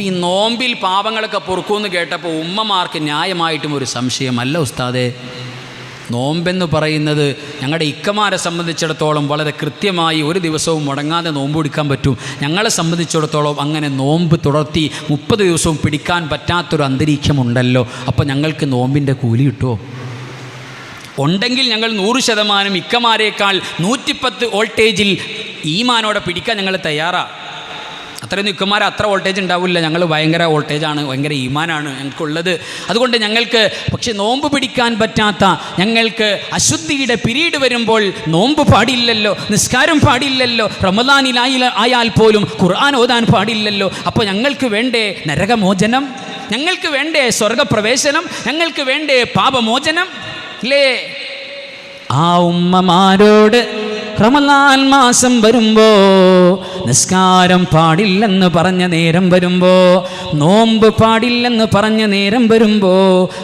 അപ്പോൾ ഈ നോമ്പിൽ പാപങ്ങളൊക്കെ പൊറുക്കുമെന്ന് കേട്ടപ്പോൾ ഉമ്മമാർക്ക് ന്യായമായിട്ടും ഒരു സംശയമല്ല ഉസ്താദേ. നോമ്പെന്ന് പറയുന്നത് ഞങ്ങളുടെ ഇക്കമാരെ സംബന്ധിച്ചിടത്തോളം വളരെ കൃത്യമായി ഒരു ദിവസവും മുടങ്ങാതെ നോമ്പ് പിടിക്കാൻ പറ്റും. ഞങ്ങളെ സംബന്ധിച്ചിടത്തോളം അങ്ങനെ നോമ്പ് തുടർത്തി മുപ്പത് ദിവസവും പിടിക്കാൻ പറ്റാത്തൊരു അന്തരീക്ഷമുണ്ടല്ലോ. അപ്പോൾ ഞങ്ങൾക്ക് നോമ്പിന്റെ കൂലി കിട്ടുമോ ഉണ്ടെങ്കിൽ ഞങ്ങൾ നൂറ് ശതമാനം ഇക്കമാരേക്കാൾ നൂറ്റിപ്പത്ത് വോൾട്ടേജിൽ ഈമാനോടെ പിടിക്കാൻ ഞങ്ങൾ തയ്യാറാണ് അത്രയൊന്നും നിൽക്കുമാർ അത്ര വോൾട്ടേജ് ഉണ്ടാവില്ല. ഞങ്ങൾ ഭയങ്കര വോൾട്ടേജാണ് ഭയങ്കര ഈമാനാണ് ഞങ്ങൾക്കുള്ളത്. അതുകൊണ്ട് ഞങ്ങൾക്ക് പക്ഷെ നോമ്പ് പിടിക്കാൻ പറ്റാത്ത ഞങ്ങൾക്ക് അശുദ്ധിയുടെ പിരീഡ് വരുമ്പോൾ നോമ്പ് പാടില്ലല്ലോ നിസ്കാരം പാടില്ലല്ലോ റമദാനിലായി ആയാൽ പോലും ഖുർആൻ ഓതാൻ പാടില്ലല്ലോ. അപ്പോൾ ഞങ്ങൾക്ക് വേണ്ടേ നരകമോചനം? ഞങ്ങൾക്ക് വേണ്ടേ സ്വർഗപ്രവേശനം? ഞങ്ങൾക്ക് വേണ്ടേ പാപമോചനം? ഇല്ലേ ആ ഉമ്മമാരോട് റമലാൻ മാസം വരുമ്പോ നിസ്കാരം പാടില്ലെന്ന് പറഞ്ഞ നേരം വരുമ്പോ നോമ്പ് പാടില്ലെന്ന് പറഞ്ഞ നേരം വരുമ്പോ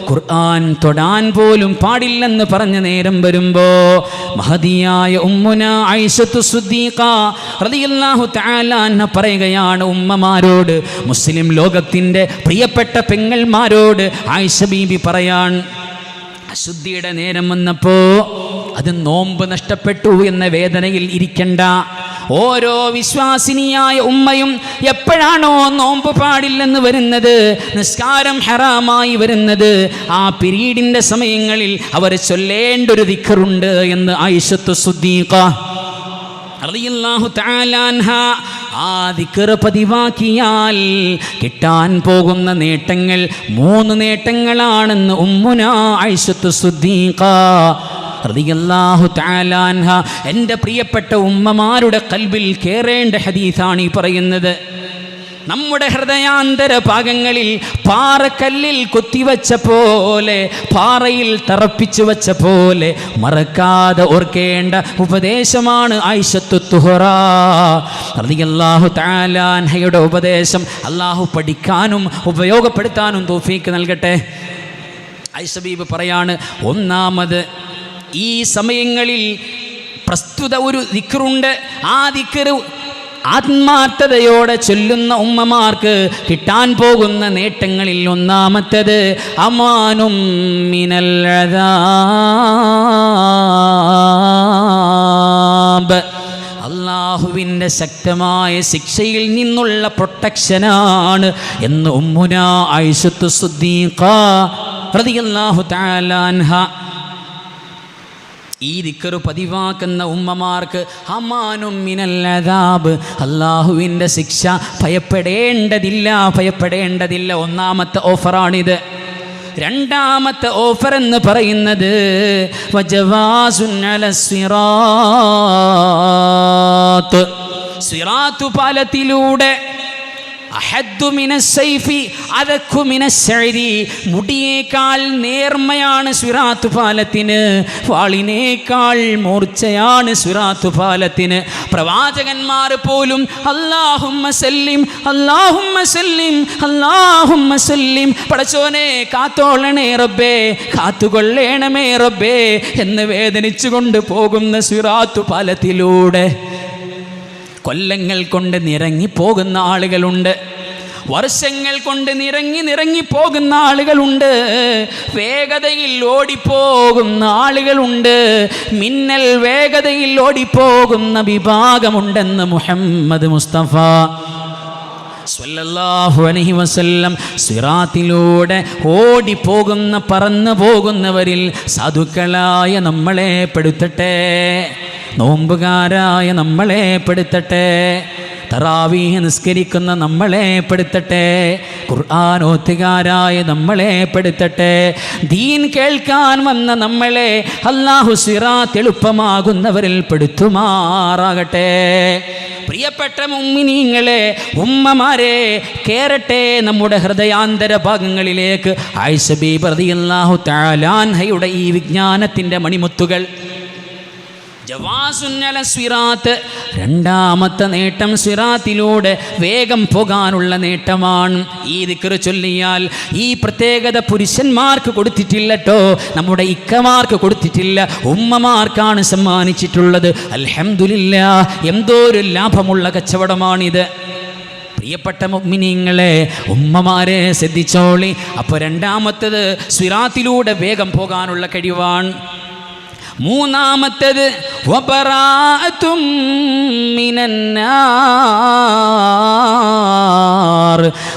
ഖുർആൻ തൊടാൻ പോലും പാടില്ലെന്ന് പറഞ്ഞ നേരം വരുമ്പോ മഹതിയായ ഉമ്മുന ഐഷത്തു സുദ്ദീഖ റളിയല്ലാഹു തആല പറയുകയാണ് ഉമ്മമാരോട് മുസ്ലിം ലോകത്തിന്റെ പ്രിയപ്പെട്ട പെങ്ങൾമാരോട് ആയിഷ ബീബി പറയാൻ അശുദ്ധിയുടെ നേരം വന്നപ്പോ അത് നോമ്പ് നഷ്ടപ്പെട്ടു എന്ന വേദനയിൽ ഇരിക്കണ്ട. ഓരോ വിശ്വാസിനിയായ ഉമ്മയും എപ്പോഴാണോ നോമ്പ് പാടില്ലെന്ന് വരുന്നത്? നിസ്കാരം ഹറാമായി വരുന്നത്. ആ പിരീഡിന്റെ സമയങ്ങളിൽ അവർ ചൊല്ലേണ്ട ഒരു ദിക്കറുണ്ട് എന്ന് ആയിഷത്തു സുദ്ദീഖ അൻഹ ആ പതിവാക്കിയാൽ കിട്ടാൻ പോകുന്ന നേട്ടങ്ങൾ മൂന്ന് നേട്ടങ്ങളാണെന്ന് ഉമ്മുന ഐശത്ത് സുദ്ദീഖ അൻഹ എന്റെ പ്രിയപ്പെട്ട ഉമ്മമാരുടെ കൽബിൽ കേറേണ്ട ഹദീസാണ് ഈ പറയുന്നത്. നമ്മുടെ ഹൃദയാന്തര ഭാഗങ്ങളിൽ പാറക്കല്ലിൽ കൊത്തിവച്ച പോലെ പാറയിൽ തറപ്പിച്ചു വച്ച പോലെ മറക്കാതെ ഓർക്കേണ്ട ഉപദേശമാണ് അൻഹയുടെ ഉപദേശം അള്ളാഹു പഠിക്കാനും ഉപയോഗപ്പെടുത്താനും തോഫീക്ക് നൽകട്ടെ. ഐഷബീബ് പറയാണ് ഒന്നാമത് ഈ സമയങ്ങളിൽ പ്രസ്തുത ഒരു ദിക്കറുണ്ട് ആ ദിക്റ് ആത്മാർത്ഥതയോടെ ചൊല്ലുന്ന ഉമ്മമാർക്ക് കിട്ടാൻ പോകുന്ന നേട്ടങ്ങളിൽ ഒന്നാമത്തത് അമാനും മിനൽ അദാബ്. അള്ളാഹുവിന്റെ ശക്തമായ ശിക്ഷയിൽ നിന്നുള്ള പ്രൊട്ടക്ഷനാണ് എന്ന് ഉമ്മുന ഐഷത്തു സുദ്ദീഖ റളിയല്ലാഹു തആല അൻഹ ഈ ദിക്കറ് പതിവാക്കുന്ന ഉമ്മമാർക്ക് ഹമാനും മിനല്ലതാബ് അള്ളാഹുവിന്റെ ശിക്ഷ ഭയപ്പെടേണ്ടതില്ല ഭയപ്പെടേണ്ടതില്ല. ഒന്നാമത്തെ ഓഫറാണിത്. രണ്ടാമത്തെ ഓഫർ എന്ന് പറയുന്നത് സിറാത്ത്. സിറാത്തു പാലത്തിലൂടെ മുടിയേക്കാൾ നേർമയാണ് സിറാത്തു പാലത്തിന് വാളിനേക്കാൾ മൂർച്ചയാണ് സിറാത്തു പാലത്തിന്. പ്രവാചകന്മാർ പോലും അല്ലാഹുമ്മ സല്ലിം അല്ലാഹുമ്മ സല്ലിം അല്ലാഹുമ്മ സല്ലിം. പടച്ചോനെ കാത്തോളണേ റബ്ബേ കാത്തുകൊള്ളേണമേ റബ്ബേ എന്ന് വേദനിച്ചുകൊണ്ട് പോകുന്ന സിറാത്തു പാലത്തിലൂടെ. കൊല്ലങ്ങൾ കൊണ്ട് നിറങ്ങി പോകുന്ന ആളുകളുണ്ട്. വർഷങ്ങൾ കൊണ്ട് നിറങ്ങി നിറങ്ങി പോകുന്ന ആളുകളുണ്ട്. വേഗതയിൽ ഓടിപ്പോകുന്ന ആളുകളുണ്ട്. മിന്നൽ വേഗതയിൽ ഓടിപ്പോകുന്ന വിഭാഗമുണ്ടെന്ന് മുഹമ്മദ് മുസ്തഫ. സ്വല്ലല്ലാഹു അലൈഹി വസല്ലം സിറാത്തിലൂടെ ഓടിപ്പോകുന്ന പറന്നു പോകുന്നവരിൽ സാധുക്കളായ നമ്മളെ പെടുത്തട്ടെ. നോമ്പുകാരായ നമ്മളെ പെടുത്തട്ടെ. തറാവീഹ് നിസ്കരിക്കുന്ന നമ്മളെ പെടുത്തട്ടെ. ഖുർആാനോത്തുകാരായ നമ്മളെ പെടുത്തട്ടെ. ദീൻ കേൾക്കാൻ വന്ന നമ്മളെ അള്ളാഹു സിറാത്ത് എളുപ്പമാകുന്നവരിൽ പെടുത്തുമാറാകട്ടെ. പ്രിയപ്പെട്ട മുമ്മിനീങ്ങളെ ഉമ്മമാരെ കേറട്ടെ. നമ്മുടെ ഹൃദയാന്തര ഭാഗങ്ങളിലേക്ക്. ആയിഷബി പ്രതിയല്ലാഹു താലാൻഹയുടെ ഈ വിജ്ഞാനത്തിന്റെ മണിമുത്തുകൾ. സ്വിറാത്ത് രണ്ടാമത്തെ നേട്ടം സ്വിറാത്തിലൂടെ വേഗം പോകാനുള്ള നേട്ടമാണ്. ഈ ദിക്കറ് ചൊല്ലിയാൽ ഈ പ്രത്യേകത പുരുഷന്മാർക്ക് കൊടുത്തിട്ടില്ലട്ടോ നമ്മുടെ ഇക്കമാർക്ക് കൊടുത്തിട്ടില്ല. ഉമ്മമാർക്കാണ് സമ്മാനിച്ചിട്ടുള്ളത്. അലഹമില്ല എന്തോ ഒരു ലാഭമുള്ള കച്ചവടമാണിത്. പ്രിയപ്പെട്ട മുഗ്മിനിങ്ങളെ ഉമ്മമാരെ ശ്രദ്ധിച്ചോളി. അപ്പോൾ രണ്ടാമത്തത് സ്വിറാത്തിലൂടെ വേഗം പോകാനുള്ള കഴിവാണ്. മൂന്നാമത്തത്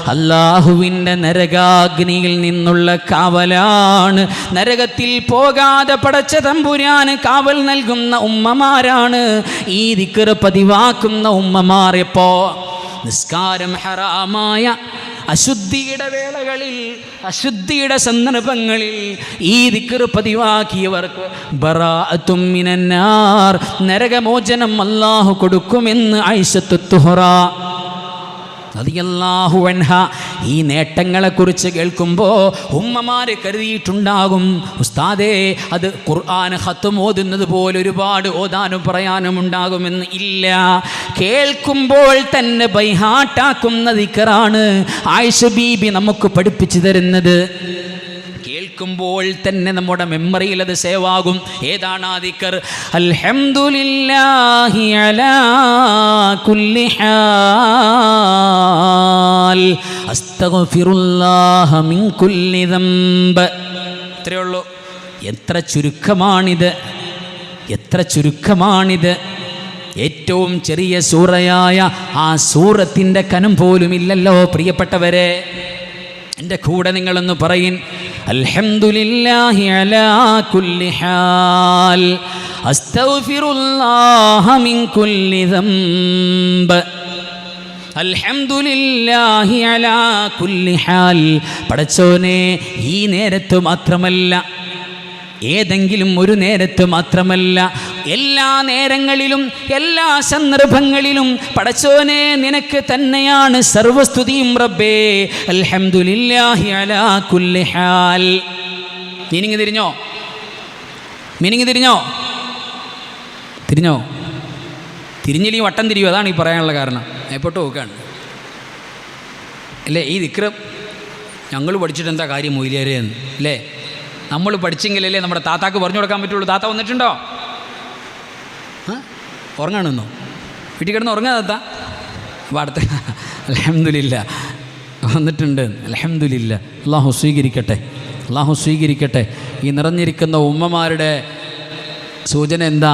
അള്ളാഹുവിന്റെ നരകാഗ്നിയിൽ നിന്നുള്ള കാവലാണ്. നരകത്തിൽ പോകാതെ പടച്ച തമ്പുരാന് കാവൽ നൽകുന്ന ഉമ്മമാരാണ്. ഈ ദിക്കറ് പതിവാക്കുന്ന ഉമ്മമാർ എപ്പോ നിസ്കാരം ഹറാമായ അശുദ്ധിയുടെ വേളകളിൽ അശുദ്ധിയുടെ സന്ദർഭങ്ങളിൽ ഈ ദിക്കറ് പതിവാക്കിയവർക്ക് ബറാത്തുമിനാർ നരകമോചനം അല്ലാഹു കൊടുക്കുമെന്ന് ഐശത്തു ഈ നേട്ടങ്ങളെക്കുറിച്ച് കേൾക്കുമ്പോൾ ഉമ്മമാര് കരുതിയിട്ടുണ്ടാകും ഉസ്താദേ അത് ഖുർആൻ ഹത്തും ഓതുന്നത് പോലെ ഒരുപാട് ഓതാനും പറയാനും ഉണ്ടാകുമെന്ന് ഇല്ല. കേൾക്കുമ്പോൾ തന്നെ ബൈഹാട്ടാക്കുന്ന ദിക്കറാണ് ആയിഷ ബീബി നമുക്ക് പഠിപ്പിച്ചു തരുന്നത്. കേൾക്കുമ്പോൾ തന്നെ നമ്മുടെ മെമ്മറിയിൽ അത് സേവാകും. ഏതാണ് ആദിക്കർ? ദിക്കർ അൽഹംദുലില്ലാഹി അലാ അസ്തഗ്ഫിറുല്ലാഹ മിൻ കുല്ലി ഇത്രയേ ഉള്ളൂ എത്ര ചുരുക്കമാണിത്. എത്ര ചുരുക്കമാണിത്. ഏറ്റവും ചെറിയ സൂറയായ ആ സൂറത്തിന്റെ കനം പോലുമില്ലല്ലോ പ്രിയപ്പെട്ടവരെ. എന്റെ കൂടെ നിങ്ങളൊന്ന് പറയിൻ. അൽഹംദുലില്ലാഹി അലാ കുല്ലി ഹാൽ. അസ്തഗ്ഫിറുല്ലാഹ മിൻ കുല്ലി ദംബ്. അൽഹംദുലില്ലാഹി അലാ കുല്ലി ഹാൽ. പടച്ചോനെ ഈ നേരത്ത് മാത്രമല്ല ഏതെങ്കിലും ഒരു നേരത്ത് മാത്രമല്ല എല്ലാ നേരങ്ങളിലും എല്ലാ സന്ദർഭങ്ങളിലും പടച്ചോനെ നിനക്ക് തന്നെയാണ് സർവസ്തുതിയും റബ്ബേ. അൽഹംദുലില്ലാഹി അലാ കുല്ലി ഹാൽ. മീനിങ് തിരിഞ്ഞോ? മീനിങ് തിരിഞ്ഞോ? തിരിഞ്ഞോ? തിരിഞ്ഞില്ലെങ്കിൽ വട്ടം തിരിയോ അതാണ് ഈ പറയാനുള്ള കാരണം. എപ്പോട്ട് നോക്കുകയാണ് അല്ലേ ഈ വിക്രം ഞങ്ങൾ പഠിച്ചിട്ട് എന്താ കാര്യം മൊയിലേരെയെന്ന് അല്ലേ? നമ്മൾ പഠിച്ചെങ്കിലല്ലേ നമ്മുടെ താത്താക്ക് പറഞ്ഞു കൊടുക്കാൻ പറ്റുള്ളൂ. താത്ത വന്നിട്ടുണ്ടോ? ഉറങ്ങാണെന്നോ വീട്ടിൽ കിടന്ന് ഉറങ്ങാ താത്ത? അപ്പോൾ അടുത്ത അലഹമില്ല വന്നിട്ടുണ്ട്. അലഹമില്ല അള്ളാഹു സ്വീകരിക്കട്ടെ. അള്ളാഹു സ്വീകരിക്കട്ടെ. ഈ നിറഞ്ഞിരിക്കുന്ന ഉമ്മമാരുടെ സൂചന എന്താ?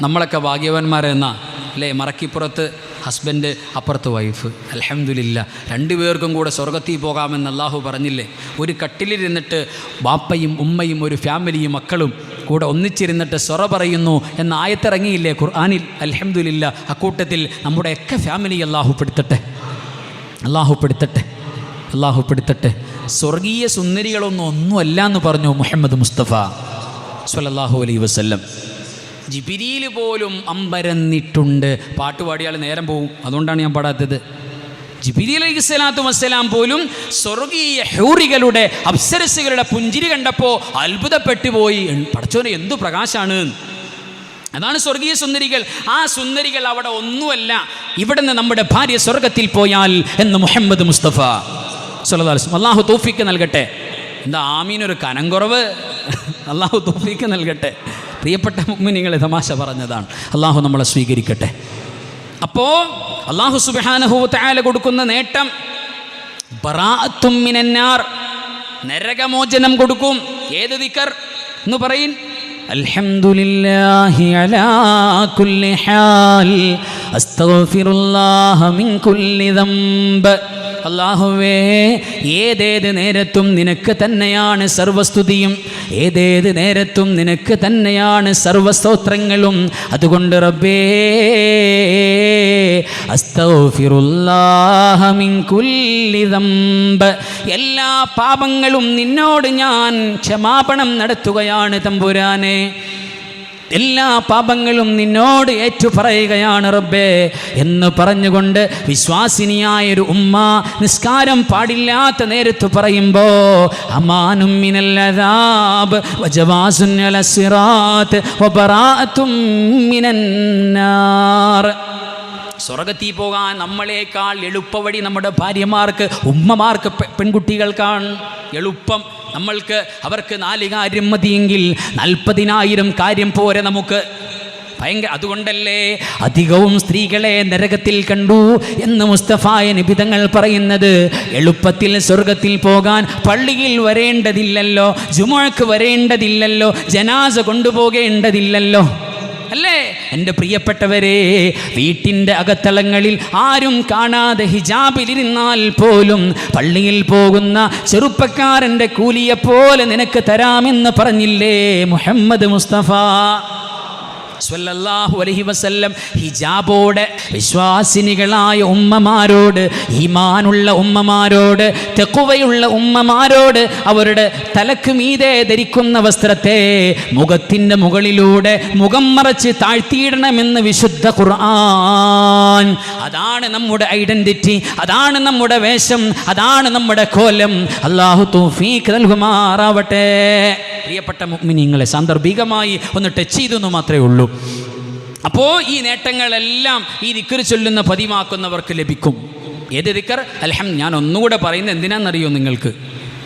നമ്മളൊക്കെ ഭാഗ്യവാന്മാരെന്നാ. അല്ലേ? മറക്കിപ്പുറത്ത് ഹസ്ബൻഡ് അപ്പുറത്ത് വൈഫ് അലഹമില്ല രണ്ടുപേർക്കും കൂടെ സ്വർഗത്തിൽ പോകാമെന്ന് അള്ളാഹു പറഞ്ഞില്ലേ? ഒരു കട്ടിലിരുന്നിട്ട് ബാപ്പയും ഉമ്മയും ഒരു ഫാമിലിയും മക്കളും കൂടെ ഒന്നിച്ചിരുന്നിട്ട് സൊറ പറയുന്നു എന്ന ആയത്തിറങ്ങിയില്ലേ ഖുർആാനിൽ? അലഹമില്ല അക്കൂട്ടത്തിൽ നമ്മുടെയൊക്കെ ഫാമിലി അള്ളാഹു പെടുത്തട്ടെ. അള്ളാഹു പെടുത്തട്ടെ. അള്ളാഹു പെടുത്തട്ടെ. സ്വർഗീയ സുന്ദരികളൊന്നും ഒന്നുമല്ല എന്ന് പറഞ്ഞു മുഹമ്മദ് മുസ്തഫ. സ്വല്ലല്ലാഹു അലൈഹി വസല്ലം. ജിബിരിയിൽ പോലും അമ്പരന്നിട്ടുണ്ട്. പാട്ട് പാടിയാൽ നേരം പോവും. അതുകൊണ്ടാണ് ഞാൻ പാടാത്തത്. ജിബിരി അലൈഹി സ്വലാത്തു വസ്സലാം പോലും സ്വർഗീയ ഹൂറികളുടെ അപ്സരസുകളുടെ പുഞ്ചിരി കണ്ടപ്പോൾ അത്ഭുതപ്പെട്ടു പോയി. പടച്ചോനെ എന്തു പ്രകാശാണ്? അതാണ് സ്വർഗീയ സുന്ദരികൾ. ആ സുന്ദരികൾ അവിടെ ഒന്നുമല്ല. ഇവിടെ നിന്ന് നമ്മുടെ ഭാര്യ സ്വർഗത്തിൽ പോയാൽ എന്ന് മുഹമ്മദ് മുസ്തഫ. സുല്ലാസ്ലം അള്ളാഹു തോഫിക്ക് നൽകട്ടെ. എന്താ ആമീനൊരു കനം കുറവ് അള്ളാഹു തോഫിക്ക് നൽകട്ടെ. പ്രിയപ്പെട്ട നിങ്ങൾ തമാശ പറഞ്ഞതാണ്. അള്ളാഹു നമ്മളെ സ്വീകരിക്കട്ടെ. അപ്പോൾ അള്ളാഹു സുബാനഹു താല കൊടുക്കുന്ന നേട്ടം ബറാത്തുമ്മിനാർ നരകമോചനം കൊടുക്കും. ഏത് ദിക്കർ എന്ന് പറയിൻ അൽഹംദുലില്ലാഹി അലാ കുല്ലി ഹാൽ അസ്തഗ്ഫിറുല്ലാഹ മിൻ കുല്ലി ദംബ്. അള്ളാഹുവേ ഏതേത് നേരത്തും നിനക്ക് തന്നെയാണ് സർവസ്തുതിയും ഏതേത് നേരത്തും നിനക്ക് തന്നെയാണ് സർവസ്തോത്രങ്ങളും. അതുകൊണ്ട് റബ്ബേ എല്ലാ പാപങ്ങളും നിന്നോട് ഞാൻ ക്ഷമാപണം നടത്തുകയാണ് തമ്പുരാനെ. എല്ലാ പാപങ്ങളും നിന്നോട് ഏറ്റുപറയുകയാണ് റബ്ബേ എന്ന് പറഞ്ഞുകൊണ്ട് വിശ്വാസിനിയായൊരു ഉമ്മ നിസ്കാരം പാടില്ലാത്ത നേരത്ത് പറയുമ്പോ അമാനും സിറാത്ത് മിനന്നാർ. സ്വർഗത്തിൽ പോകാൻ നമ്മളെക്കാൾ എളുപ്പവഴി നമ്മുടെ ഭാര്യമാർക്ക് ഉമ്മമാർക്ക് പെൺകുട്ടികൾക്കാണ് എളുപ്പം. നമ്മൾക്ക് അവർക്ക് നാല് കാര്യം മതിയെങ്കിൽ നാൽപ്പതിനായിരം കാര്യം പോരെ നമുക്ക്. ഭയങ്കര അതുകൊണ്ടല്ലേ അധികവും സ്ത്രീകളെ നരകത്തിൽ കണ്ടു എന്ന് മുസ്തഫായ നിബിതങ്ങൾ പറയുന്നത്. എളുപ്പത്തിൽ സ്വർഗത്തിൽ പോകാൻ പള്ളിയിൽ വരേണ്ടതില്ലല്ലോ ജുമാക്ക് വരേണ്ടതില്ലല്ലോ ജനാസ കൊണ്ടുപോകേണ്ടതില്ലല്ലോ. അല്ലേ? എന്റെ പ്രിയപ്പെട്ടവരെ വീട്ടിന്റെ അകത്തളങ്ങളിൽ ആരും കാണാതെ ഹിജാബിലിരുന്നാൽ പോലും പള്ളിയിൽ പോകുന്ന ചെറുപ്പക്കാരന്റെ കൂലിയെപ്പോലെ നിനക്ക് തരാമെന്ന് പറഞ്ഞില്ലേ മുഹമ്മദ് മുസ്തഫ? അലൈഹി വസല്ലം ഹിജാബോടെ വിശ്വാസിനികളായ ഉമ്മമാരോട് ഈമാനുള്ള ഉമ്മമാരോട് തെക്കുവയുള്ള ഉമ്മമാരോട് അവരുടെ തലക്ക് മീതെ ധരിക്കുന്ന വസ്ത്രത്തെ മുഖത്തിന്റെ മുകളിലൂടെ മുഖം മറച്ച് താഴ്ത്തിയിടണമെന്ന് വിശുദ്ധ ഖുർആൻ. അതാണ് നമ്മുടെ ഐഡന്റിറ്റി അതാണ് നമ്മുടെ വേഷം അതാണ് നമ്മുടെ കോലം. അള്ളാഹു തൗഫീഖ് നൽകുമാറാവട്ടെ. പ്രിയപ്പെട്ട മുഅ്മിനീങ്ങളെ സാന്ദർഭികമായി ഒന്ന് ടച്ച് ചെയ്തെന്ന് മാത്രമേ ഉള്ളൂ. അപ്പോൾ ഈ നേട്ടങ്ങളെല്ലാം ഈ ദിക്കർ ചൊല്ലുന്ന പതിമാക്കുന്നവർക്ക് ലഭിക്കും. ഏത് ദിക്കർ അലഹം ഞാൻ ഒന്നുകൂടെ പറയുന്നത് എന്തിനാണെന്നറിയോ നിങ്ങൾക്ക്?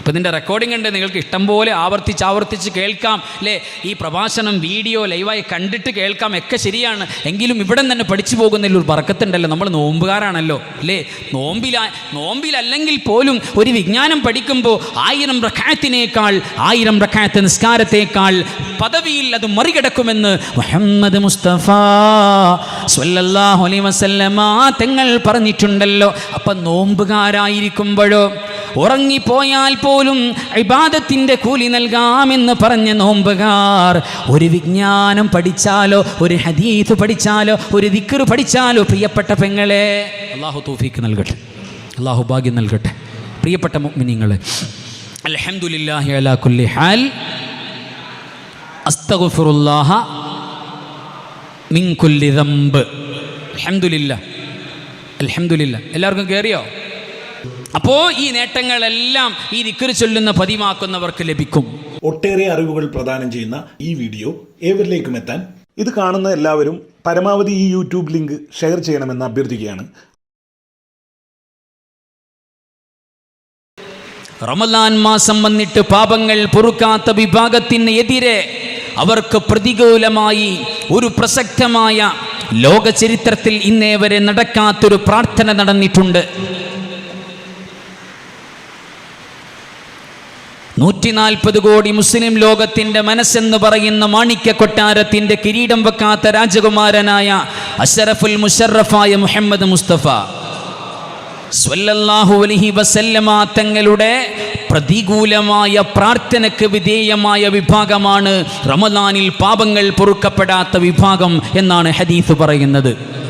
ഇപ്പം ഇതിന്റെ റെക്കോർഡിംഗ് ഉണ്ട്. നിങ്ങൾക്ക് ഇഷ്ടം പോലെ ആവർത്തിച്ച് ആവർത്തിച്ച് കേൾക്കാം. അല്ലേ ഈ പ്രഭാഷണം വീഡിയോ ലൈവായി കണ്ടിട്ട് കേൾക്കാം. ഒക്കെ ശരിയാണ്. എങ്കിലും ഇവിടെ തന്നെ പഠിച്ചു പോകുന്നതിൽ ഒരു പറക്കത്തുണ്ടല്ലോ. നമ്മൾ നോമ്പുകാരാണല്ലോ. അല്ലേ നോമ്പില നോമ്പിലല്ലെങ്കിൽ പോലും ഒരു വിജ്ഞാനം പഠിക്കുമ്പോൾ ആയിരം റക്കായത്തിനേക്കാൾ ആയിരം റക്കായത്ത് നിസ്കാരത്തേക്കാൾ പദവിയിൽ അത് മറികടക്കുമെന്ന് മുഹമ്മദ് മുസ്തഫ സല്ലല്ലാഹു അലൈഹി വസല്ലമ തങ്ങൾ പറഞ്ഞിട്ടുണ്ടല്ലോ. അപ്പം നോമ്പുകാരായിരിക്കുമ്പോഴോ ഉറങ്ങിപ്പോയാൽ പോലും ഇബാദത്തിന്റെ കൂലി നൽകാമെന്ന് പറഞ്ഞ നോമ്പുകാർ ഒരു വിജ്ഞാനം പഠിച്ചാലോ ഒരു ഹദീത്ത് പഠിച്ചാലോ ഒരു ദിക്കറ് പഠിച്ചാലോ പ്രിയപ്പെട്ട പെങ്ങളെ അള്ളാഹു തൂഫീക്ക് നൽകട്ടെ അള്ളാഹു ഭാഗ്യം നൽകട്ടെ. പ്രിയപ്പെട്ട മുഅ്മിനീങ്ങളെ അൽഹംദുലില്ലാഹി അലാ കുല്ലി ഹാൽ അസ്തഗ്ഫിറുല്ലാഹ മിൻ കുല്ലി ദംബ്. അലഹമുല്ല അൽഹംദുലില്ലാ എല്ലാവർക്കും കയറിയോ അപ്പോൾ ഈ നേട്ടങ്ങളെല്ലാം ഈ ദിക്കറി ചൊല്ലുന്ന പതിവാക്കുന്നവർക്ക് ലഭിക്കും. ഒട്ടേറെ അറിവുകൾ പ്രദാനം ചെയ്യുന്ന ഈ വീഡിയോ ഏവരിലേക്കും എത്താൻ ഇത് കാണുന്ന എല്ലാവരും പരമാവധി ഈ യൂട്യൂബ് ലിങ്ക് ഷെയർ ചെയ്യണമെന്ന് അഭ്യർത്ഥിക്കുകയാണ്. റമലാൻ മാസം വന്നിട്ട് പാപങ്ങൾ പൊറുക്കാത്ത വിഭാഗത്തിന് എതിരെ അവർക്ക് പ്രതികൂലമായി ഒരു പ്രസക്തമായ ലോക ചരിത്രത്തിൽ ഇന്നേ വരെ നടക്കാത്തൊരു പ്രാർത്ഥന നടന്നിട്ടുണ്ട്. നൂറ്റി നാൽപ്പത് കോടി മുസ്ലിം ലോകത്തിന്റെ മനസ്സെന്ന് പറയുന്ന മാണിക്യ കൊട്ടാരത്തിന്റെ കിരീടം വെക്കാത്ത രാജകുമാരനായ അഷറഫുൽ മുഷറഫായ മുഹമ്മദ് മുസ്തഫ. സ്വല്ലല്ലാഹു അലഹി വസല്ലമ തങ്ങളുടെ പ്രതികൂലമായ പ്രാർത്ഥനയ്ക്ക് വിധേയമായ വിഭാഗമാണ് റമദാനിൽ പാപങ്ങൾ പൊറുക്കപ്പെടാത്ത വിഭാഗം എന്നാണ് ഹദീഫ് പറയുന്നത്.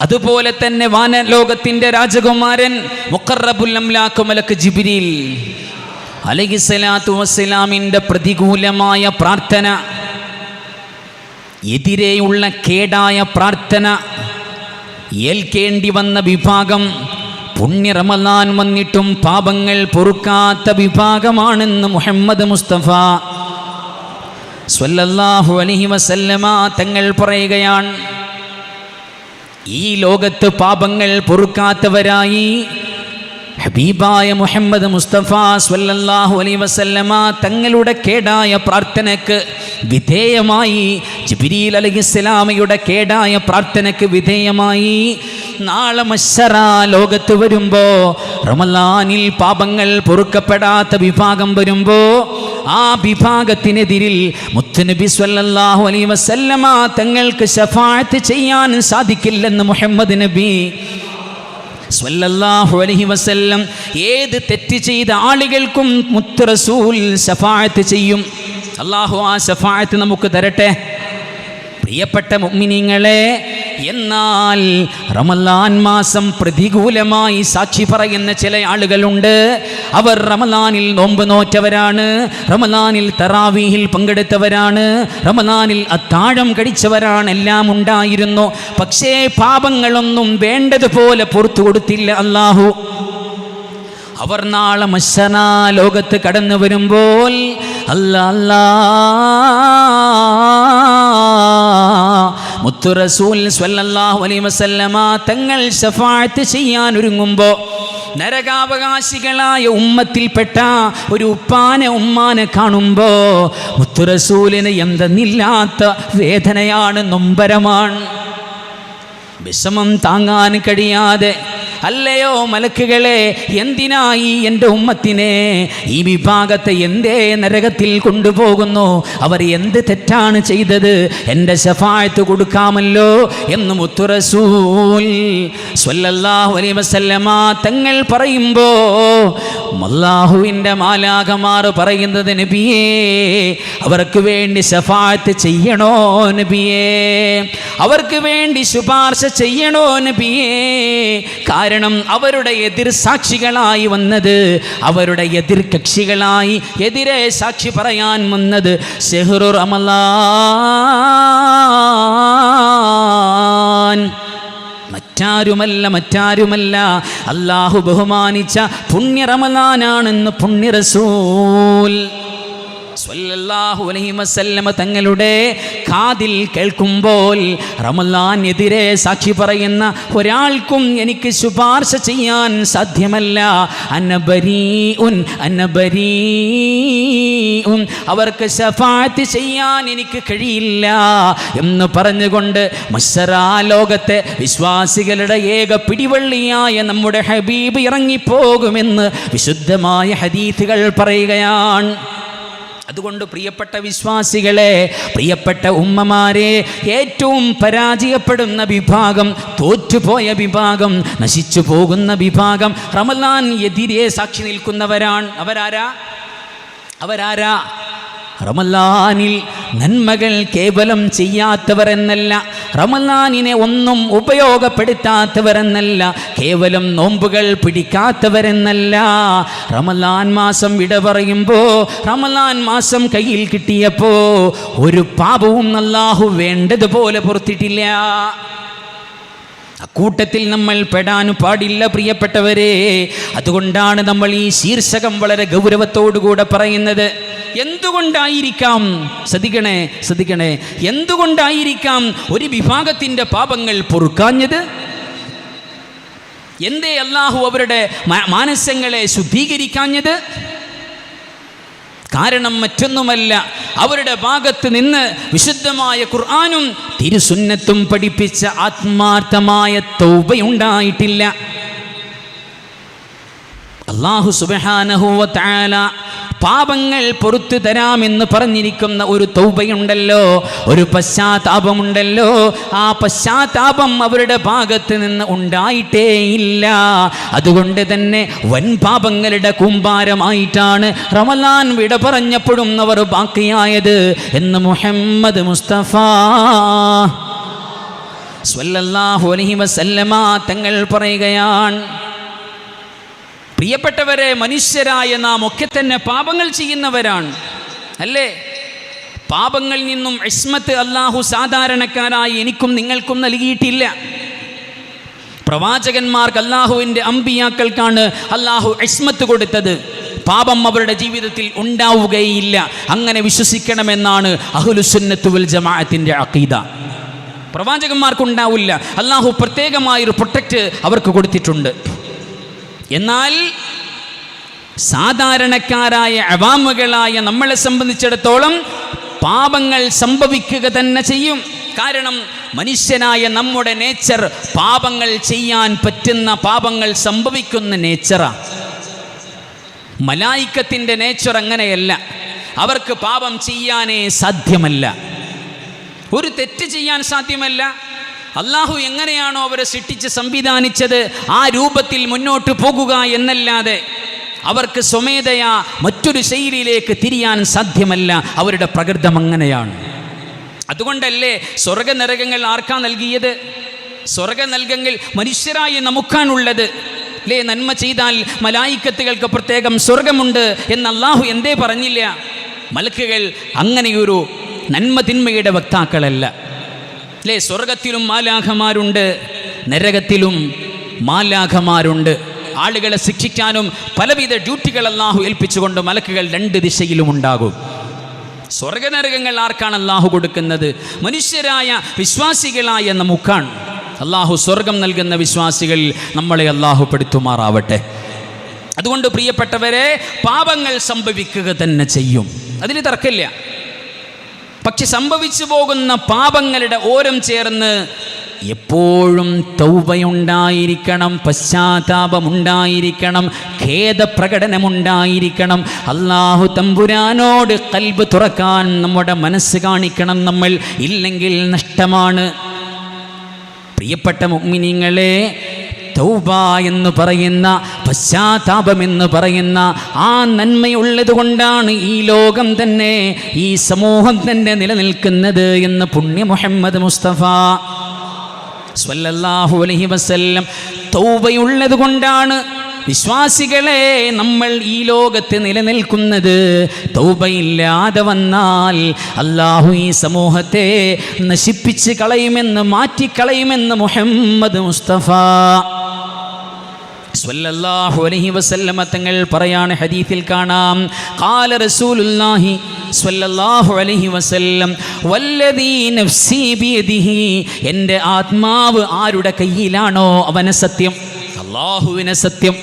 അതുപോലെ തന്നെ വാനലോകത്തിന്റെ രാജകുമാരൻ മുഖറബുൽ അംലാഖ് മലക്ക് ജിബ്രീൽ. പ്രതികൂലമായ പ്രാർത്ഥന എതിരെയുള്ള കേടായ പ്രാർത്ഥന ഏൽക്കേണ്ടി വന്ന വിഭാഗം പുണ്യ റമലാൻ വന്നിട്ടും പാപങ്ങൾ പൊറുക്കാത്ത വിഭാഗമാണെന്ന് മുഹമ്മദ് മുസ്തഫ സ്വല്ലല്ലാഹു അലഹി വസല്ലമ തങ്ങൾ പറയുകയാണ്. ഈ ലോകത്ത് പാപങ്ങൾ പൊറുക്കാത്തവരായി ഹബീബായ മുഹമ്മദ് മുസ്തഫ സ്വല്ലല്ലാഹു അലൈ വസല്ലമ തങ്ങളുടെ കേടായ പ്രാർത്ഥനക്ക് വിധേയമായി ജിബ്രീൽ അലൈഹിസ്സലാമയുടെ കേടായ പ്രാർത്ഥനയ്ക്ക് വിധേയമായി നാളെ മഷറ ലോകത്ത് വരുമ്പോൾ റമലാനിൽ പാപങ്ങൾ പൊറുക്കപ്പെടാത്ത വിഭാഗം വരുമ്പോൾ ആ വിഭാഗത്തിനെതിരിൽ മുത്തുനബി സ്വല്ലല്ലാഹു അലൈഹി വസല്ലമ തങ്ങൾക്ക് ശഫാഅത്ത് ചെയ്യാൻ സാധിക്കില്ലെന്ന് മുഹമ്മദ് നബി സ്വല്ലല്ലാഹു അലൈഹി വസല്ലം ഏത് തെറ്റ് ചെയ്ത ആളുകൾക്കും മുത്ത് റസൂൽ ശഫാഅത്ത് ചെയ്യും. അള്ളാഹു ആ ശഫാഅത്ത് നമുക്ക് തരട്ടെ? പ്രിയപ്പെട്ട മുഅ്മിനീങ്ങളെ എന്നാൽ റമലാൻ മാസം പ്രതികൂലമായി സാക്ഷി പറയുന്ന ചില ആളുകളുണ്ട്. അവർ റമലാനിൽ നോമ്പ് നോറ്റവരാണ്. റമലാനിൽ തറാവീഹിൽ പങ്കെടുത്തവരാണ്. റമലാനിൽ അത്താഴം കഴിച്ചവരാണ്. എല്ലാം ഉണ്ടായിരുന്നു. പക്ഷേ പാപങ്ങളൊന്നും വേണ്ടതുപോലെ പുറത്തു കൊടുത്തില്ല അള്ളാഹു അവർ നാളെ മശന ലോകത്ത് കടന്നു വരുമ്പോൾ അല്ല അല്ലാ. മുത്തു റസൂൽ സ്വല്ലല്ലാഹു അലൈഹി വസല്ലമ തങ്ങൾ ഷഫാഅത്ത് ചെയ്യാൻ ഒരുങ്ങുമ്പോൾ നരകാവകാശികളായ ഉമ്മത്തിൽപ്പെട്ട ഒരു ഉപ്പാനെ ഉമ്മാനെ കാണുമ്പോ മുത്തുറസൂലിന് എന്തെന്നില്ലാത്ത വേദനയാണ് നൊമ്പരമാണ്. വിഷമം താങ്ങാൻ കഴിയാതെ അല്ലയോ മലക്കുകളെ എന്തിനായി എന്റെ ഉമ്മത്തിനെ ഈ വിഭാഗത്തെ എന്തേ നരകത്തിൽ കൊണ്ടുപോകുന്നു? അവർ എന്ത് തെറ്റാണ് ചെയ്തത്? എന്റെ ശഫായത്ത് കൊടുക്കാമല്ലോ എന്ന് മുത്തുറസൂൽ സ്വല്ലല്ലാഹു അലൈ വസല്ലമ തങ്ങൾ പറയുമ്പോ അല്ലാഹുവിന്റെ മാലാകമാർ പറയുന്നത് നബിയേ അവർക്ക് വേണ്ടി ശഫാത്ത് ചെയ്യണോ നബിയേ? അവർക്ക് വേണ്ടി ശുപാർശ ചെയ്യണോ നബിയേ? കാരണം അവരുടെ എതിർ സാക്ഷികളായി വന്നത് അവരുടെ എതിർ കക്ഷികളായി എതിരെ സാക്ഷി പറയാൻ വന്നത് ഷെഹ്റു റമലാൻ മറ്റാരുമല്ല മറ്റാരുമല്ല. അള്ളാഹു ബഹുമാനിച്ച പുണ്യ റമലാനാണെന്ന് പുണ്യ റസൂൽ സ്വല്ലല്ലാഹു അലൈഹി തങ്ങളുടെ കാതിൽ കേൾക്കുമ്പോൾ റമലാനെതിരെ സാക്ഷി പറയുന്ന ഒരാൾക്കും എനിക്ക് ശുപാർശ ചെയ്യാൻ സാധ്യമല്ല. അവർക്ക് ശഫാത്ത് ചെയ്യാൻ എനിക്ക് കഴിയില്ല എന്ന് പറഞ്ഞുകൊണ്ട് മസ്സറാ ലോകത്തെ വിശ്വാസികളുടെ ഏക പിടിവള്ളിയായ നമ്മുടെ ഹബീബ് ഇറങ്ങിപ്പോകുമെന്ന് വിശുദ്ധമായ ഹദീഥുകൾ പറയുകയാണ്. അതുകൊണ്ട് പ്രിയപ്പെട്ട വിശ്വാസികളെ പ്രിയപ്പെട്ട ഉമ്മമാരെ ഏറ്റവും പരാജയപ്പെടുന്ന വിഭാഗം തോറ്റുപോയ വിഭാഗം നശിച്ചു പോകുന്ന വിഭാഗം റമലാൻ എതിരെ സാക്ഷി നിൽക്കുന്നവരാണ്. അവരാരാ? അവരാരാ? റമലാനിൽ നന്മകൾ കേവലം ചെയ്യാത്തവരെന്നല്ല റമലാനിനെ ഒന്നും ഉപയോഗപ്പെടുത്താത്തവരെന്നല്ല കേവലം നോമ്പുകൾ പിടിക്കാത്തവരെന്നല്ല. റമലാൻ മാസം വിട പറയുമ്പോൾ റമലാൻ മാസം കയ്യിൽ കിട്ടിയപ്പോൾ ഒരു പാപവും അല്ലാഹു വേണ്ടതുപോലെ പുറത്തിട്ടില്ല. അക്കൂട്ടത്തിൽ നമ്മൾ പെടാൻ പാടില്ല പ്രിയപ്പെട്ടവരെ. അതുകൊണ്ടാണ് നമ്മൾ ഈ ശീർഷകം വളരെ ഗൗരവത്തോടുകൂടെ പറയുന്നത്. എന്തുകൊണ്ടായിരിക്കാം ശ്രദ്ധിക്കണേ ശ്രദ്ധിക്കണേ. എന്തുകൊണ്ടായിരിക്കാം ഒരു വിഭാഗത്തിന്റെ പാപങ്ങൾ പൊറുക്കാഞ്ഞത്? എന്തേ അള്ളാഹു അവരുടെ മാനസങ്ങളെ ശുദ്ധീകരിക്കാഞ്ഞത്? കാരണം മറ്റൊന്നുമല്ല. അവരുടെ ഭാഗത്ത് നിന്ന് വിശുദ്ധമായ ഖുർആാനും തിരുസുന്നത്തും പഠിപ്പിച്ച ആത്മാർത്ഥമായ തൗബയുണ്ടായിട്ടില്ല. അള്ളാഹു സുബഹാനഹുവ താല പാപങ്ങൾ പൊറത്തു തരാമെന്ന് പറഞ്ഞിരിക്കുന്ന ഒരു തൗബയുണ്ടല്ലോ ഒരു പശ്ചാത്താപമുണ്ടല്ലോ. ആ പശ്ചാത്താപം അവരുടെ ഭാഗത്ത് നിന്ന് ഉണ്ടായിട്ടേ ഇല്ല. അതുകൊണ്ട് തന്നെ വൻ പാപങ്ങളുടെ കൂമ്പാരമായിട്ടാണ് റമലാൻ വിട പറഞ്ഞപ്പോഴും അവർ ബാക്കിയായത് എന്ന് മുഹമ്മദ് മുസ്തഫ. സ്വല്ലല്ലാഹു അലൈഹി വസല്ലമ തങ്ങൾ പറയുകയാണ് പ്രിയപ്പെട്ടവരെ മനുഷ്യരായ നാം ഒക്കെ തന്നെ പാപങ്ങൾ ചെയ്യുന്നവരാണ്. അല്ലേ? പാപങ്ങളിൽ നിന്നും ഇസ്മത്ത് അള്ളാഹു സാധാരണക്കാരായി എനിക്കും നിങ്ങൾക്കും നൽകിയിട്ടില്ല. പ്രവാചകന്മാർക്ക് അള്ളാഹുവിന്റെ അമ്പിയാക്കൾക്കാണ് അള്ളാഹു ഇസ്മത്ത് കൊടുത്തത്. പാപം അവരുടെ ജീവിതത്തിൽ ഉണ്ടാവുകയില്ല. അങ്ങനെ വിശ്വസിക്കണമെന്നാണ് അഹുലുസുന്നത്തുൽ ജമാഅത്തിന്റെ അക്കീദ പ്രവാചകന്മാർക്കുണ്ടാവില്ല. അള്ളാഹു പ്രത്യേകമായൊരു പ്രൊട്ടക്റ്റ് അവർക്ക് കൊടുത്തിട്ടുണ്ട്. എന്നാൽ സാധാരണക്കാരായ അവാമുകളായ നമ്മളെ സംബന്ധിച്ചിടത്തോളം പാപങ്ങൾ സംഭവിക്കുക തന്നെ ചെയ്യും. കാരണം മനുഷ്യനായ നമ്മുടെ നേച്ചർ പാപങ്ങൾ ചെയ്യാൻ പറ്റുന്ന പാപങ്ങൾ സംഭവിക്കുന്ന നേച്ചറാണ് മലായിക്കത്തിന്റെ നേച്ചർ അങ്ങനെയല്ല. അവർക്ക് പാപം ചെയ്യാനേ സാധ്യമല്ല. ഒരു തെറ്റ് ചെയ്യാൻ സാധ്യമല്ല. അള്ളാഹു എങ്ങനെയാണോ അവരെ സൃഷ്ടിച്ച് സംവിധാനിച്ചത് ആ രൂപത്തിൽ മുന്നോട്ട് പോകുക എന്നല്ലാതെ അവർക്ക് സ്വമേധയാ മറ്റൊരു ശൈലിയിലേക്ക് തിരിയാൻ സാധ്യമല്ല. അവരുടെ പ്രകൃതം അങ്ങനെയാണ്. അതുകൊണ്ടല്ലേ സ്വർഗനരകങ്ങൾ ആർക്കാ നൽകിയത്? സ്വർഗ നൽകങ്ങൾ മനുഷ്യരായി നമുക്കാണുള്ളത്. അല്ലേ നന്മ ചെയ്താൽ മലായിക്കത്തുകൾക്ക് പ്രത്യേകം സ്വർഗമുണ്ട് എന്ന് അള്ളാഹു എന്തേ പറഞ്ഞില്ല? മലക്കുകൾ അങ്ങനെയൊരു നന്മ തിന്മയുടെ വക്താക്കളല്ല. അല്ലേ സ്വർഗത്തിലും മാലാഖമാരുണ്ട്. നരകത്തിലും മാലാഖമാരുണ്ട്. ആളുകളെ ശിക്ഷിക്കാനും പലവിധ ഡ്യൂട്ടികൾ അല്ലാഹു ഏൽപ്പിച്ചുകൊണ്ട് മലക്കുകൾ രണ്ട് ദിശയിലും ഉണ്ടാകും. സ്വർഗനരകങ്ങൾ ആർക്കാണ് അല്ലാഹു കൊടുക്കുന്നത്? മനുഷ്യരായ വിശ്വാസികളായ നമുക്കാണ്. അല്ലാഹു സ്വർഗം നൽകുന്ന വിശ്വാസികൾ നമ്മളെ അള്ളാഹു പെടുത്തുമാറാവട്ടെ. അതുകൊണ്ട് പ്രിയപ്പെട്ടവരെ പാപങ്ങൾ സംഭവിക്കുക തന്നെ ചെയ്യും. അതിന് തർക്കമില്ല. പക്ഷെ സംഭവിച്ചു പോകുന്ന പാപങ്ങളുടെ ഓരം ചേർന്ന് എപ്പോഴും തൗബയുണ്ടായിരിക്കണം പശ്ചാത്താപമുണ്ടായിരിക്കണം ഖേദപ്രകടനമുണ്ടായിരിക്കണം. അള്ളാഹു തമ്പുരാനോട് കൽബ് തുറക്കാൻ നമ്മുടെ മനസ്സ് കാണിക്കണം നമ്മൾ. ഇല്ലെങ്കിൽ നഷ്ടമാണ്. പ്രിയപ്പെട്ട മുഗ്മിനിങ്ങളെ തൗബ എന്ന് പറയുന്ന പശ്ചാത്താപം എന്ന് പറയുന്ന ആ നന്മയുള്ളത് കൊണ്ടാണ് ഈ ലോകം തന്നെ ഈ സമൂഹം തന്നെ നിലനിൽക്കുന്നത് എന്ന് പുണ്യ മുഹമ്മദ് മുസ്തഫ സ്വല്ലല്ലാഹു അലൈഹി വസല്ലം തൗബയുള്ളത് കൊണ്ടാണ്. വിശ്വാസികളെ നമ്മൾ ഈ ലോകത്ത് നിലനിൽക്കുന്നത്. തൗബയില്ലാതെ വന്നാൽ അള്ളാഹു ഈ സമൂഹത്തെ നശിപ്പിച്ച് കളയുമെന്ന് മാറ്റിക്കളയുമെന്ന് മുഹമ്മദ് മുസ്തഫ സ്വല്ലല്ലാഹു അലൈഹി വസല്ലമ തങ്ങൾ പറയാണ് ഹദീസിൽ കാണാം. ഖാല റസൂലുള്ളാഹി സ്വല്ലല്ലാഹു അലൈഹി വസല്ലം വല്ലദീ നഫ്സി ബിയദിഹി എന്റെ ആത്മാവ് ആരുടെ കയ്യിലാണോ അവനെ സത്യം? അള്ളാഹുവിനെ സത്യം.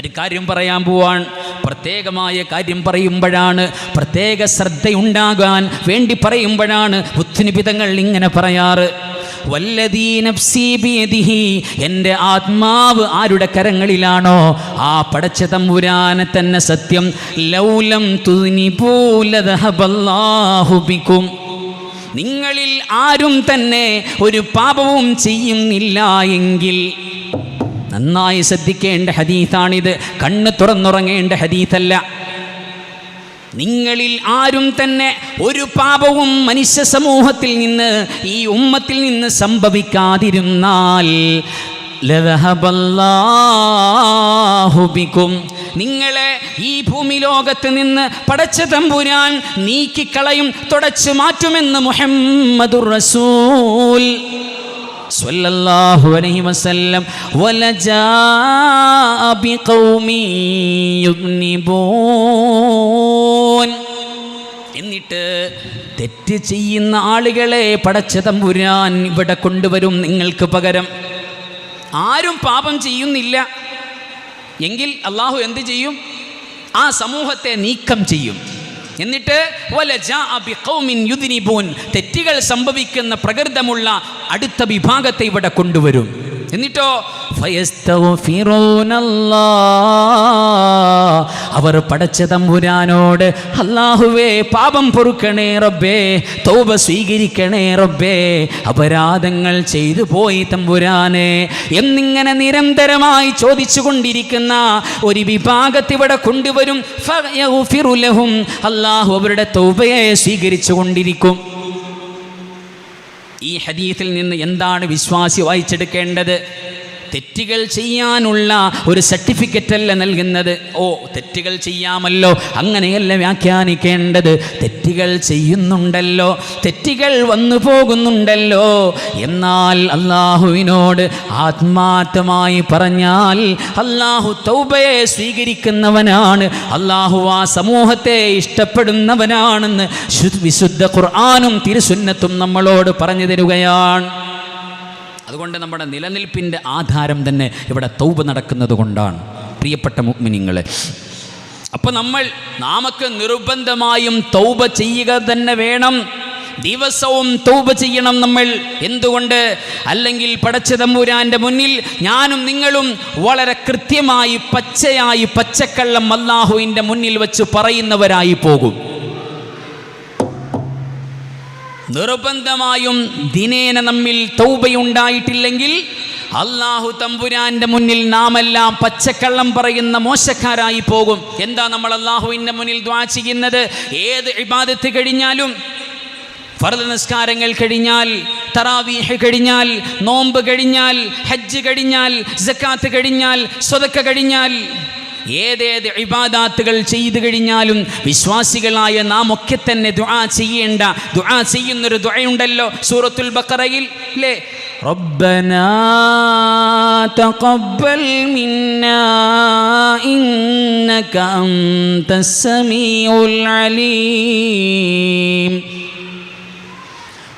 ഒരു കാര്യം പറയാൻ പോവാൻ പ്രത്യേകമായ കാര്യം പറയുമ്പോഴാണ് പ്രത്യേക ശ്രദ്ധയുണ്ടാകാൻ വേണ്ടി പറയുമ്പോഴാണ് ബുദ്ധിനിപിതങ്ങൾ ഇങ്ങനെ പറയാറ്. വല്ലതീ നഫ്സീ എന്റെ ആത്മാവ് ആരുടെ കരങ്ങളിലാണോ? ആ പടച്ച തമ്പുരാനെ തന്നെ സത്യം ലൗലം തുനി പോലും നിങ്ങളിൽ ആരും തന്നെ ഒരു പാപവും ചെയ്യുന്നില്ല എങ്കിൽ. നന്നായി ശ്രദ്ധിക്കേണ്ട ഹദീസാണിത് കണ്ണ് തുറന്നുറങ്ങേണ്ട ഹദീത്തല്ല നിങ്ങളിൽ ആരും തന്നെ ഒരു പാപവും മനുഷ്യ സമൂഹത്തിൽ നിന്ന് ഈ ഉമ്മത്തിൽ നിന്ന് സംഭവിക്കാതിരുന്നാൽ ലതഹബല്ലാഹുബിക്കും നിങ്ങളെ ഈ ഭൂമി ലോകത്ത് നിന്ന് പടച്ച തമ്പുരാൻ നീക്കിക്കളയും തുടച്ചു മാറ്റുമെന്ന് മുഹമ്മദുർ റസൂൽ. സ്വല്ലല്ലാഹു അലൈഹി വസല്ലം യുദ്നിബൂൻ എന്നിട്ട് തെറ്റ് ചെയ്യുന്ന ആളുകളെ പടച്ച തമ്പുരാൻ ഇവിടെ കൊണ്ടുവരും നിങ്ങൾക്ക് പകരം. ആരും പാപം ചെയ്യുന്നില്ല. എങ്കിൽ അള്ളാഹു എന്ത് ചെയ്യും? ആ സമൂഹത്തെ നീക്കം ചെയ്യും. എന്നിട്ട് തെറ്റുകൾ സംഭവിക്കുന്ന പ്രകൃതമുള്ള അടുത്ത വിഭാഗത്തെ ഇവിടെ കൊണ്ടുവരും. എന്നിട്ടോ. അവർ പടച്ച തമ്പുരാനോട് അള്ളാഹുവേ പാപം പൊറുക്കണേ റബ്ബേ തൗബ സ്വീകരിക്കണേ റബ്ബേ അപരാധങ്ങൾ ചെയ്തു പോയി തമ്പുരാനെ എന്നിങ്ങനെ നിരന്തരമായി ചോദിച്ചു കൊണ്ടിരിക്കുന്ന ഒരു വിഭാഗത്തിവിടെ കൊണ്ടുവരും ഫയഗ്ഫിറു ലഹും. അള്ളാഹു അവരുടെ തൗബയെ സ്വീകരിച്ചു കൊണ്ടിരിക്കും ഈ ഹദീത്തിൽ നിന്ന് എന്താണ് വിശ്വാസി വായിച്ചെടുക്കേണ്ടത്? തെറ്റുകൾ ചെയ്യാനുള്ള ഒരു സർട്ടിഫിക്കറ്റ് അല്ല നൽകുന്നത്. ഓ തെറ്റുകൾ ചെയ്യാമല്ലോ. അങ്ങനെയല്ല വ്യാഖ്യാനിക്കേണ്ടത്. തെറ്റുകൾ ചെയ്യുന്നുണ്ടല്ലോ. തെറ്റുകൾ വന്നു പോകുന്നുണ്ടല്ലോ. എന്നാൽ അള്ളാഹുവിനോട് ആത്മാർത്ഥമായി പറഞ്ഞാൽ അള്ളാഹു തൗബയെ സ്വീകരിക്കുന്നവനാണ്. അള്ളാഹു ആ സമൂഹത്തെ ഇഷ്ടപ്പെടുന്നവനാണെന്ന് വിശുദ്ധ ഖുർആാനും തിരുസുന്നത്തും നമ്മളോട് പറഞ്ഞു തരുകയാണ്. അതുകൊണ്ട് നമ്മുടെ നിലനിൽപ്പിന്റെ ആധാരം തന്നെ ഇവിടെ തൗബ് നടക്കുന്നത് കൊണ്ടാണ്. പ്രിയപ്പെട്ട മുഗ്മിനിങ്ങൾ അപ്പോൾ നമ്മൾ നാമക്ക് നിർബന്ധമായും തൗബ ചെയ്യുക തന്നെ വേണം. ദിവസവും തൗബ ചെയ്യണം നമ്മൾ. എന്തുകൊണ്ട്? അല്ലെങ്കിൽ പടച്ച തമ്പുരാന്റെ മുന്നിൽ ഞാനും നിങ്ങളും വളരെ കൃത്യമായി പച്ചയായി പച്ചക്കള്ളം അല്ലാഹുവിന്റെ മുന്നിൽ വെച്ച് പറയുന്നവരായി പോകും. നിർബന്ധമായും ദിനേന നമ്മിൽ തൗബയുണ്ടായിട്ടില്ലെങ്കിൽ അള്ളാഹു തമ്പുരാന്റെ മുന്നിൽ നാമെല്ലാം പച്ചക്കള്ളം പറയുന്ന മോശക്കാരായി പോകും. എന്താ നമ്മൾ അള്ളാഹുവിന്റെ മുന്നിൽ ദ്വാ ചെയ്യുന്നത്? ഏത് ഇബാദത്ത് കഴിഞ്ഞാലും ഫർദ് നിസ്കാരങ്ങൾ കഴിഞ്ഞാൽ തറാവീഹ് കഴിഞ്ഞാൽ നോമ്പ് കഴിഞ്ഞാൽ ഹജ്ജ് കഴിഞ്ഞാൽ ജക്കാത്ത് കഴിഞ്ഞാൽ സ്വതക്ക കഴിഞ്ഞാൽ ഏതേത് ഇബാദാത്തുകൾ ചെയ്തു കഴിഞ്ഞാലും വിശ്വാസികളായ നാം ഒക്കെ തന്നെ ദുആ ചെയ്യേണ്ട ദുആ ചെയ്യുന്നൊരു ദുആയുണ്ടല്ലോ സൂറത്തുൽ ബഖറയിൽ അല്ലേ ربنا تقبل منا إنك أنت السميع العليم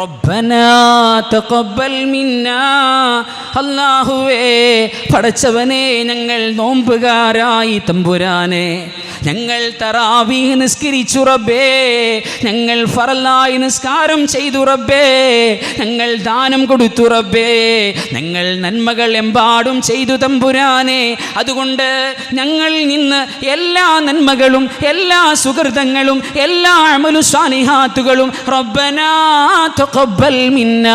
റബ്ബനാ തഖബ്ബൽ മിന്നാ. അല്ലാഹുവേ പടച്ചവനെ ഞങ്ങൾ നോമ്പുകാരായി തമ്പുരാനെ. ഞങ്ങൾ തറാവി നിസ്കരിച്ചു റബ്ബേ. ഞങ്ങൾ ഫറല്ലായി നിസ്കാരം ചെയ്തു റബ്ബേ. ഞങ്ങൾ ദാനം കൊടുത്തു റബ്ബേ. ഞങ്ങൾ നന്മകൾ എമ്പാടും ചെയ്തു തമ്പുരാനെ. അതുകൊണ്ട് ഞങ്ങൾ നിന്ന് എല്ലാ നന്മകളും എല്ലാ സുഹൃതങ്ങളും എല്ലാ അമലു സ്വാനിഹാത്തുകളും റബ്ബനാ തഖബ്ബൽ മിന്ന.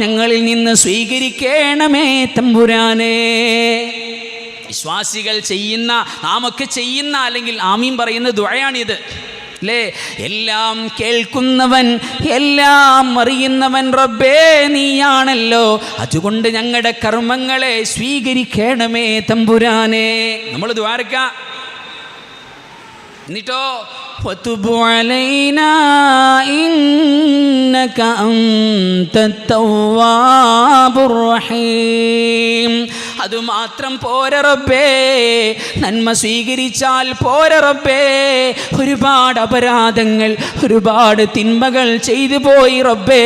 ഞങ്ങളിൽ നിന്ന് സ്വീകരിക്കണമേ തമ്പുരാനെ. വിശ്വാസികൾ ചെയ്യുന്ന നാമൊക്കെ ചെയ്യുന്ന അല്ലെങ്കിൽ ആമീൻ പറയുന്ന ദുഴയാണിത് അല്ലേ എല്ലാം കേൾക്കുന്നവൻ എല്ലാം അറിയുന്നവൻ റബ്ബേ നീയാണല്ലോ. അതുകൊണ്ട് ഞങ്ങളുടെ കർമ്മങ്ങളെ സ്വീകരിക്കണമേ തമ്പുരാനെ. നമ്മൾ ദ്വാരക്ക എന്നിട്ടോ? وتب علينا إنك أنت التواب الرحيم അതുമാത്രം പോരറബേ നന്മ സ്വീകരിച്ചാൽ പോരറബേ ഒരുപാട് അപരാധങ്ങൾ ഒരുപാട് തിന്മകൾ ചെയ്തു പോയി റബ്ബേ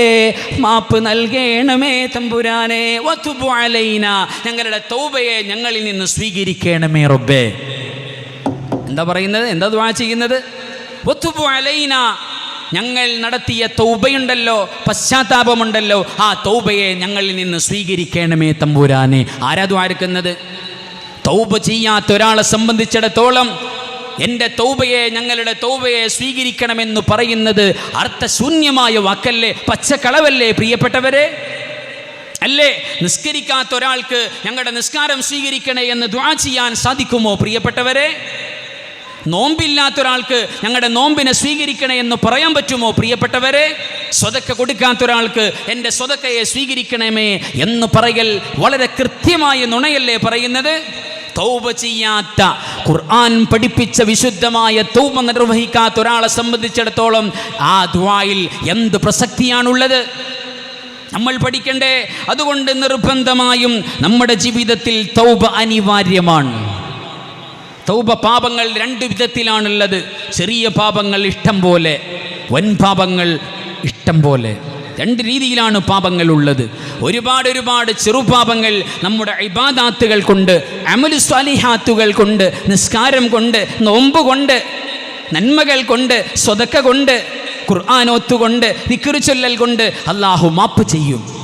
മാപ്പ് നൽകണമേ തമ്പുരാനെ വത്തുബു അലൈന ഞങ്ങളുടെ തൗബയെ ഞങ്ങളിൽ നിന്ന് സ്വീകരിക്കണമേ റബ്ബേ എന്താ പറയുന്നത് എന്താ ദുആ ചെയ്യുന്നത് അലൈന. ഞങ്ങൾ നടത്തിയ തൗബയുണ്ടല്ലോ പശ്ചാത്താപമുണ്ടല്ലോ ആ തൗബയെ ഞങ്ങളിൽ നിന്ന് സ്വീകരിക്കണമേ തമ്പൂരാനെ. ആരാ ആർക്കുന്നത് തൗബ ചെയ്യാത്ത ഒരാളെ സംബന്ധിച്ചിടത്തോളം എന്റെ തൗബയെ ഞങ്ങളുടെ തൗബയെ സ്വീകരിക്കണമെന്ന് പറയുന്നത് അർത്ഥശൂന്യമായ വാക്കല്ലേ പച്ചക്കളവല്ലേ പ്രിയപ്പെട്ടവരെ? അല്ലേ? നിസ്കരിക്കാത്ത ഒരാൾക്ക് ഞങ്ങളുടെ നിസ്കാരം സ്വീകരിക്കണേ എന്ന് ദ്വാ ചെയ്യാൻ സാധിക്കുമോ പ്രിയപ്പെട്ടവരെ? നോമ്പില്ലാത്ത ഒരാൾക്ക് ഞങ്ങളുടെ നോമ്പിനെ സ്വീകരിക്കണേ എന്ന് പറയാൻ പറ്റുമോ പ്രിയപ്പെട്ടവരെ? സ്വതക്ക കൊടുക്കാത്ത ഒരാൾക്ക് എന്റെ സ്വതക്കയെ സ്വീകരിക്കണമേ എന്ന് പറയൽ വളരെ കൃത്യമായ നുണയല്ലേ പറയുന്നത്? തൗബ ചെയ്യാത്ത ഖുർആൻ പഠിപ്പിച്ച വിശുദ്ധമായ തൗബ നിർവഹിക്കാത്ത ഒരാളെ സംബന്ധിച്ചിടത്തോളം ആ ദ്വായിൽ എന്ത് പ്രസക്തിയാണുള്ളത്? നമ്മൾ പഠിക്കണ്ടേ? അതുകൊണ്ട് നിർബന്ധമായും നമ്മുടെ ജീവിതത്തിൽ തൗബ അനിവാര്യമാണ്. തൗബ പാപങ്ങൾ രണ്ട് വിധത്തിലാണുള്ളത്. ചെറിയ പാപങ്ങൾ ഇഷ്ടം പോലെ വൻ പാപങ്ങൾ ഇഷ്ടം പോലെ. രണ്ട് രീതിയിലാണ് പാപങ്ങൾ ഉള്ളത്. ഒരുപാട് ഒരുപാട് ചെറുപാപങ്ങൾ നമ്മുടെ ഇബാദാത്തുകൾ കൊണ്ട് അമലു സ്വാലിഹാത്തുകൾ കൊണ്ട് നിസ്കാരം കൊണ്ട് നോമ്പ് കൊണ്ട് നന്മകൾ കൊണ്ട് സ്വതക്ക കൊണ്ട് ഖുർആാനോത്തുകൊണ്ട് നിക്കുറിച്ചൊല്ലൽ കൊണ്ട് അള്ളാഹു മാപ്പ് ചെയ്യും.